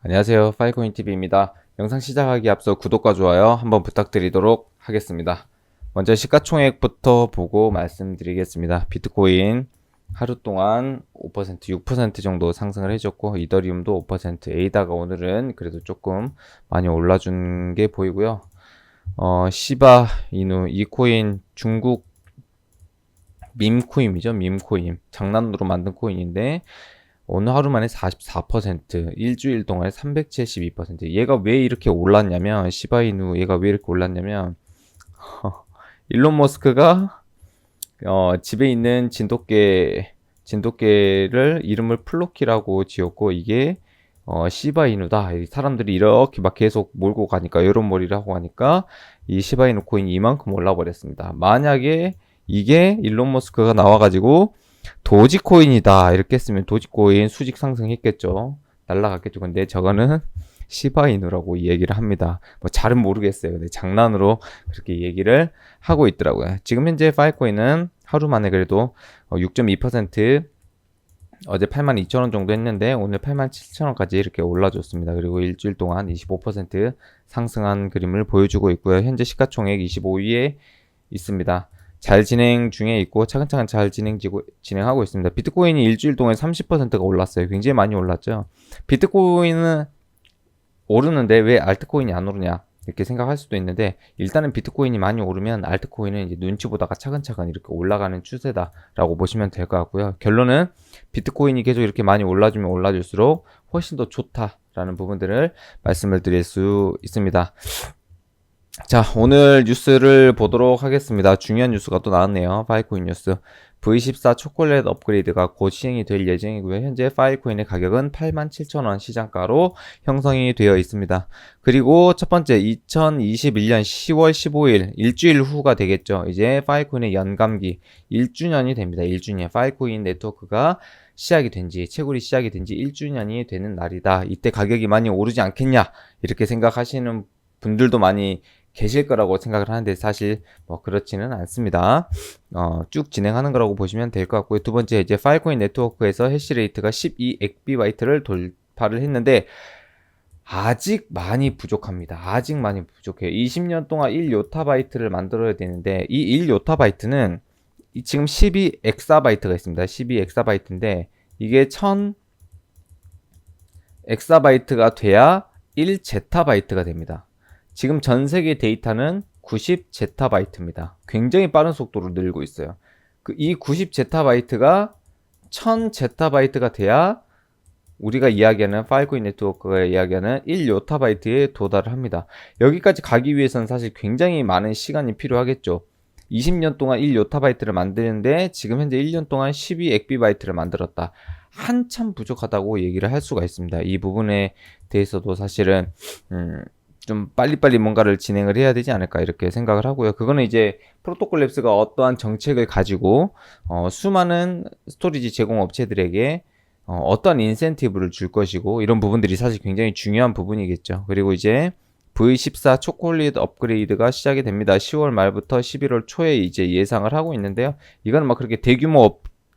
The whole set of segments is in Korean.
안녕하세요. 파이코인TV입니다. 영상 시작하기 앞서 구독과 좋아요 한번 부탁드리도록 하겠습니다. 먼저 시가총액부터 보고 말씀드리겠습니다. 비트코인 하루 동안 5%, 6% 정도 상승을 해줬고, 이더리움도 5%, 에이다가 오늘은 그래도 조금 많이 올라준 게 보이고요. 어, 시바, 이누, 이 코인 중국 밈코인이죠. 밈코인. 장난으로 만든 코인인데, 오늘 하루 만에 44%, 일주일 동안에 372%. 얘가 왜 이렇게 올랐냐면, 시바이누 얘가 왜 이렇게 올랐냐면, 일론 머스크가 어, 집에 있는 진돗개, 진돗개를 이름을 플로키라고 지었고, 이게 어, 시바이누다. 이 사람들이 이렇게 막 계속 몰고 가니까, 이런 머리를 하고 가니까, 이 시바이누 코인이 이만큼 올라버렸습니다. 만약에 이게 일론 머스크가 나와가지고, 도지코인이다 이렇게 했으면 도지코인 수직 상승했겠죠 날라갔겠죠 근데 저거는 시바이누라고 이 얘기를 합니다 뭐 잘은 모르겠어요 근데 장난으로 그렇게 얘기를 하고 있더라고요 지금 현재 파이코인은 하루 만에 그래도 6.2% 어제 82,000원 정도 했는데 오늘 87,000원까지 이렇게 올라줬습니다. 그리고 일주일 동안 25% 상승한 그림을 보여주고 있고요. 현재 시가총액 25위에 있습니다. 잘 진행 중에 있고 차근차근 잘 진행지고 진행하고 있습니다. 비트코인이 일주일 동안 30%가 올랐어요. 굉장히 많이 올랐죠. 비트코인은 오르는데 왜 알트코인이 안 오르냐? 이렇게 생각할 수도 있는데 일단은 비트코인이 많이 오르면 알트코인은 이제 눈치 보다가 차근차근 이렇게 올라가는 추세다라고 보시면 될 것 같고요. 결론은 비트코인이 계속 이렇게 많이 올라주면 올라줄수록 훨씬 더 좋다라는 부분들을 말씀을 드릴 수 있습니다. 자, 오늘 뉴스를 보도록 하겠습니다. 중요한 뉴스가 또 나왔네요. 파이코인 뉴스. V14 초콜릿 업그레이드가 곧 시행이 될 예정이고요. 현재 파이코인의 가격은 87,000원 시장가로 형성이 되어 있습니다. 그리고 첫 번째 2021년 10월 15일 일주일 후가 되겠죠. 이제 파이코인의 연감기 1주년이 됩니다. 1주년 파이코인 네트워크가 시작이 된 지, 채굴이 시작이 된 지 1주년이 되는 날이다. 이때 가격이 많이 오르지 않겠냐? 이렇게 생각하시는 분들도 많이 계실 거라고 생각을 하는데 사실 뭐 그렇지는 않습니다. 어, 쭉 진행하는 거라고 보시면 될 것 같고요. 두 번째 이제 파일코인 네트워크에서 해시레이트가 12 엑비바이트를 돌파를 했는데 아직 많이 부족합니다. 아직 많이 부족해요. 20년 동안 1요타바이트를 만들어야 되는데 이 1요타바이트는 지금 12 엑사바이트가 있습니다. 12 엑사바이트인데 이게 1000 엑사바이트가 돼야 1 제타바이트가 됩니다. 지금 전 세계 데이터는 90 제타바이트입니다. 굉장히 빠른 속도로 늘고 있어요. 그 이 90 제타바이트가 1000 제타바이트가 돼야 우리가 이야기하는 파일코인 네트워크가 이야기하는 1요타바이트에 도달을 합니다. 여기까지 가기 위해서는 사실 굉장히 많은 시간이 필요하겠죠. 20년 동안 1요타바이트를 만드는데 지금 현재 1년 동안 12엑비바이트를 만들었다. 한참 부족하다고 얘기를 할 수가 있습니다. 이 부분에 대해서도 사실은 음, 좀 빨리빨리 뭔가를 진행을 해야 되지 않을까 이렇게 생각을 하고요. 그거는 이제 프로토콜 랩스가 어떠한 정책을 가지고 어, 수많은 스토리지 제공 업체들에게 어, 떠한 인센티브를 줄 것이고 이런 부분들이 사실 굉장히 중요한 부분이겠죠. 그리고 이제 V14 초콜릿 업그레이드가 시작이 됩니다. 10월 말부터 11월 초에 이제 예상을 하고 있는데요. 이건 막 그렇게 대규모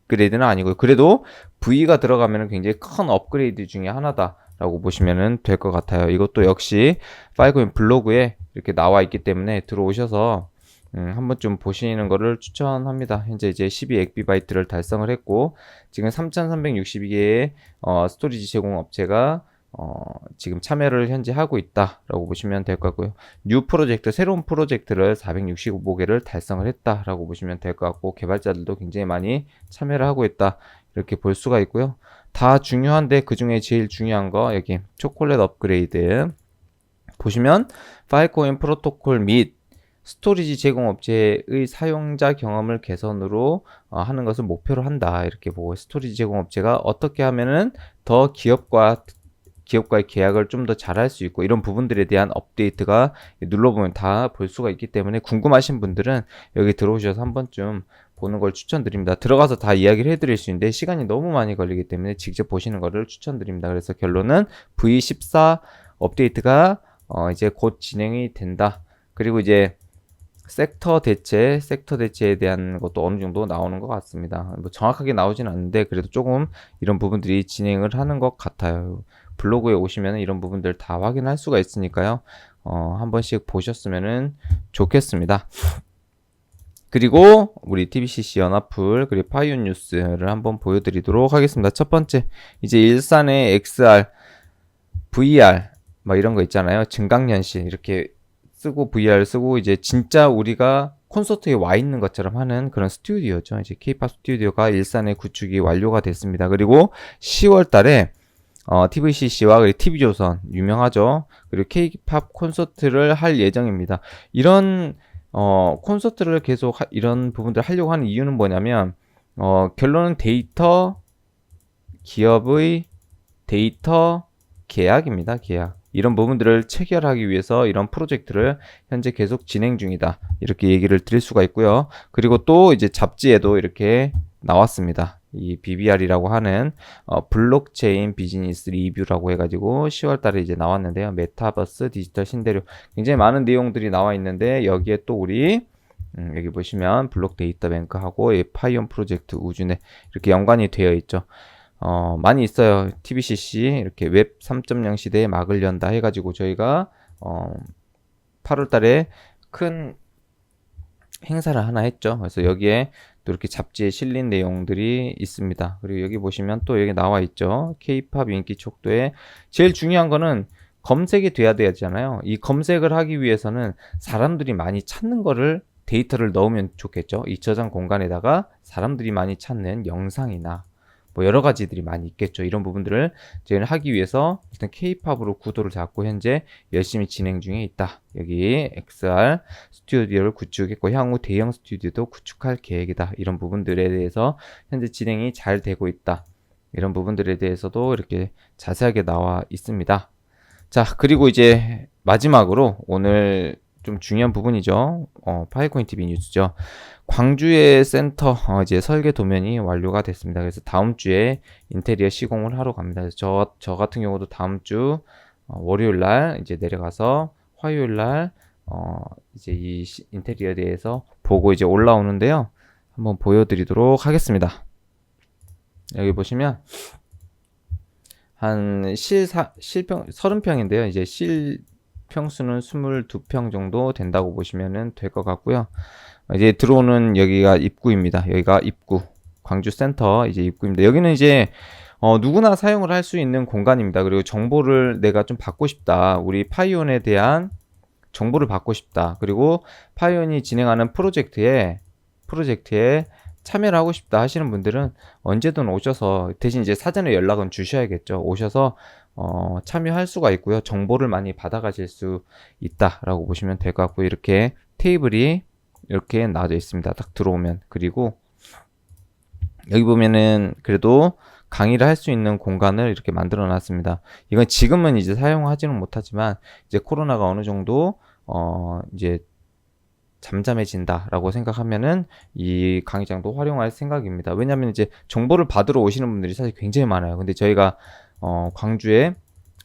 업그레이드는 아니고요. 그래도 V가 들어가면 굉장히 큰 업그레이드 중에 하나다. 라고 보시면 될 것 같아요. 이것도 역시 파이코인 블로그에 이렇게 나와 있기 때문에 들어오셔서 음, 한번 좀 보시는 거를 추천합니다. 현재 이제 12엑비바이트를 달성을 했고 지금 3,362개의 어, 스토리지 제공 업체가 어, 지금 참여를 현재 하고 있다라고 보시면 될 것 같고요. 뉴 프로젝트, 새로운 프로젝트를 465개를 달성을 했다라고 보시면 될 것 같고 개발자들도 굉장히 많이 참여를 하고 있다 이렇게 볼 수가 있고요. 다 중요한데 그 중에 제일 중요한 거 여기 초콜릿 업그레이드. 보시면 파일코인 프로토콜 및 스토리지 제공 업체의 사용자 경험을 개선으로 어, 하는 것을 목표로 한다. 이렇게 보고 스토리지 제공 업체가 어떻게 하면은 더 기업과 기업과의 계약을 좀 더 잘할 수 있고 이런 부분들에 대한 업데이트가 눌러보면 다 볼 수가 있기 때문에 궁금하신 분들은 여기 들어오셔서 한 번쯤 보는 걸 추천드립니다. 들어가서 다 이야기를 해드릴 수 있는데 시간이 너무 많이 걸리기 때문에 직접 보시는 거를 추천드립니다. 그래서 결론은 V14 업데이트가 어 이제 곧 진행이 된다. 그리고 이제 섹터 대체, 섹터 대체에 대한 것도 어느 정도 나오는 것 같습니다. 뭐 정확하게 나오진 않는데 그래도 조금 이런 부분들이 진행을 하는 것 같아요. 블로그에 오시면 이런 부분들 다 확인할 수가 있으니까요. 어, 한 번씩 보셨으면 좋겠습니다. 그리고 우리 TBCC 연합풀 그리고 파이온 뉴스를 한번 보여드리도록 하겠습니다. 첫 번째 이제 일산의 XR, VR 뭐 이런 거 있잖아요. 증강현실 이렇게 쓰고 VR 쓰고 이제 진짜 우리가 콘서트에 와 있는 것처럼 하는 그런 스튜디오죠. 이제 K-팝 스튜디오가 일산에 구축이 완료가 됐습니다. 그리고 10월 달에 어, TVCC와 그리고 TV조선 유명하죠. 그리고 K-팝 콘서트를 할 예정입니다. 이런 어, 콘서트를 계속 하, 이런 부분들을 하려고 하는 이유는 뭐냐면 어, 결론은 데이터 기업의 데이터 계약입니다. 계약. 이런 부분들을 체결하기 위해서 이런 프로젝트를 현재 계속 진행 중이다. 이렇게 얘기를 드릴 수가 있고요. 그리고 또 이제 잡지에도 이렇게 나왔습니다. 이 BBR이라고 하는 어, 블록체인 비즈니스 리뷰라고 해가지고 10월 달에 이제 나왔는데요. 메타버스 디지털 신대륙 굉장히 많은 내용들이 나와 있는데 여기에 또 우리 음, 여기 보시면 블록 데이터 뱅크하고 파이온 프로젝트 우주네 이렇게 연관이 되어 있죠. 어, 많이 있어요. TBCC 이렇게 웹 3.0 시대에 막을 연다 해가지고 저희가 어, 8월 달에 큰 행사를 하나 했죠. 그래서 여기에 또 이렇게 잡지에 실린 내용들이 있습니다. 그리고 여기 보시면 또 여기 나와 있죠. K-팝 인기 촉도에 제일 중요한 거는 검색이 돼야 되잖아요. 이 검색을 하기 위해서는 사람들이 많이 찾는 거를 데이터를 넣으면 좋겠죠. 이 저장 공간에다가 사람들이 많이 찾는 영상이나 뭐 여러 가지들이 많이 있겠죠. 이런 부분들을 저희는 하기 위해서 일단 K-팝으로 구도를 잡고 현재 열심히 진행 중에 있다. 여기 XR 스튜디오를 구축했고 향후 대형 스튜디오도 구축할 계획이다. 이런 부분들에 대해서 현재 진행이 잘 되고 있다. 이런 부분들에 대해서도 이렇게 자세하게 나와 있습니다. 자, 그리고 이제 마지막으로 오늘 좀 중요한 부분이죠. 어, 파이코인 TV 뉴스죠. 광주의 센터 어, 이제 설계 도면이 완료가 됐습니다. 그래서 다음 주에 인테리어 시공을 하러 갑니다. 저, 저 같은 경우도 다음 주 어, 월요일 날 이제 내려가서 화요일 날 어, 이제 이 시, 인테리어에 대해서 보고 이제 올라오는데요. 한번 보여드리도록 하겠습니다. 여기 보시면 한 실사 실평 30평인데요. 이제 실 평수는 22평 정도 된다고 보시면 될 것 같고요. 이제 들어오는 여기가 입구입니다. 여기가 입구. 광주 센터 이제 입구입니다. 여기는 이제 어, 누구나 사용을 할 수 있는 공간입니다. 그리고 정보를 내가 좀 받고 싶다. 우리 파이온에 대한 정보를 받고 싶다. 그리고 파이온이 진행하는 프로젝트에 프로젝트에 참여를 하고 싶다 하시는 분들은 언제든 오셔서 대신 이제 사전에 연락은 주셔야겠죠. 오셔서 어, 참여할 수가 있고요. 정보를 많이 받아가실 수 있다라고 보시면 될 것 같고 이렇게 테이블이 이렇게 나와져 있습니다. 딱 들어오면 그리고 여기 보면은 그래도 강의를 할 수 있는 공간을 이렇게 만들어 놨습니다. 이건 지금은 이제 사용하지는 못하지만 이제 코로나가 어느 정도 어 이제 잠잠해진다라고 생각하면은 이 강의장도 활용할 생각입니다. 왜냐하면 이제 정보를 받으러 오시는 분들이 사실 굉장히 많아요. 근데 저희가 어, 광주에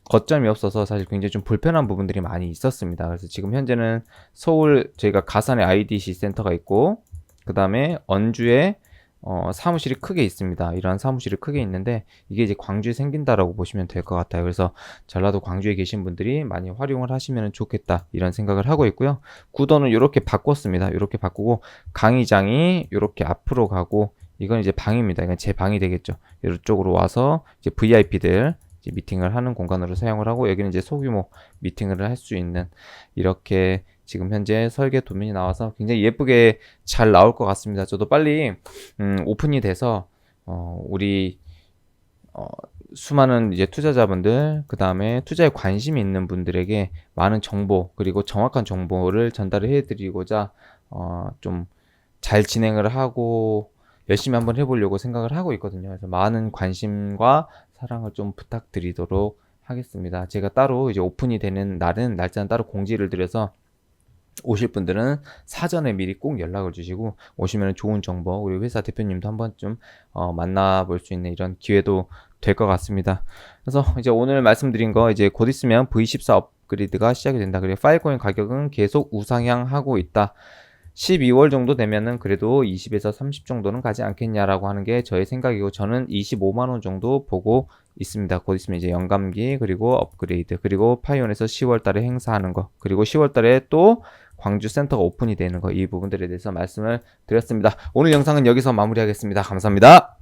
거점이 없어서 사실 굉장히 좀 불편한 부분들이 많이 있었습니다. 그래서 지금 현재는 서울 저희가 가산에 IDC 센터가 있고 그 다음에 언주에 어, 사무실이 크게 있습니다. 이러한 사무실이 크게 있는데 이게 이제 광주에 생긴다라고 보시면 될 것 같아요. 그래서 전라도 광주에 계신 분들이 많이 활용을 하시면 좋겠다 이런 생각을 하고 있고요. 구도는 이렇게 바꿨습니다. 이렇게 바꾸고 강의장이 이렇게 앞으로 가고 이건 이제 방입니다. 이건 제 방이 되겠죠. 이쪽으로 와서 이제 VIP들 이제 미팅을 하는 공간으로 사용을 하고 여기는 이제 소규모 미팅을 할 수 있는 이렇게 지금 현재 설계 도면이 나와서 굉장히 예쁘게 잘 나올 것 같습니다. 저도 빨리 음, 오픈이 돼서 어, 우리 어, 수많은 이제 투자자분들 그 다음에 투자에 관심이 있는 분들에게 많은 정보 그리고 정확한 정보를 전달을 해드리고자 어, 좀 잘 진행을 하고 열심히 한번 해보려고 생각을 하고 있거든요. 그래서 많은 관심과 사랑을 좀 부탁드리도록 하겠습니다. 제가 따로 이제 오픈이 되는 날은 날짜는 따로 공지를 드려서 오실 분들은 사전에 미리 꼭 연락을 주시고 오시면 좋은 정보 우리 회사 대표님도 한번 좀 어, 만나볼 수 있는 이런 기회도 될 것 같습니다. 그래서 이제 오늘 말씀드린 거 이제 곧 있으면 V14 업그레이드가 시작이 된다. 그리고 파일코인 가격은 계속 우상향하고 있다. 12월 정도 되면은 그래도 20에서 30 정도는 가지 않겠냐라고 하는 게 저의 생각이고 저는 25만 원 정도 보고 있습니다. 곧 있으면 이제 영감기 그리고 업그레이드 그리고 파이온에서 10월 달에 행사하는 거 그리고 10월 달에 또 광주 센터가 오픈이 되는 거 이 부분들에 대해서 말씀을 드렸습니다. 오늘 영상은 여기서 마무리하겠습니다. 감사합니다.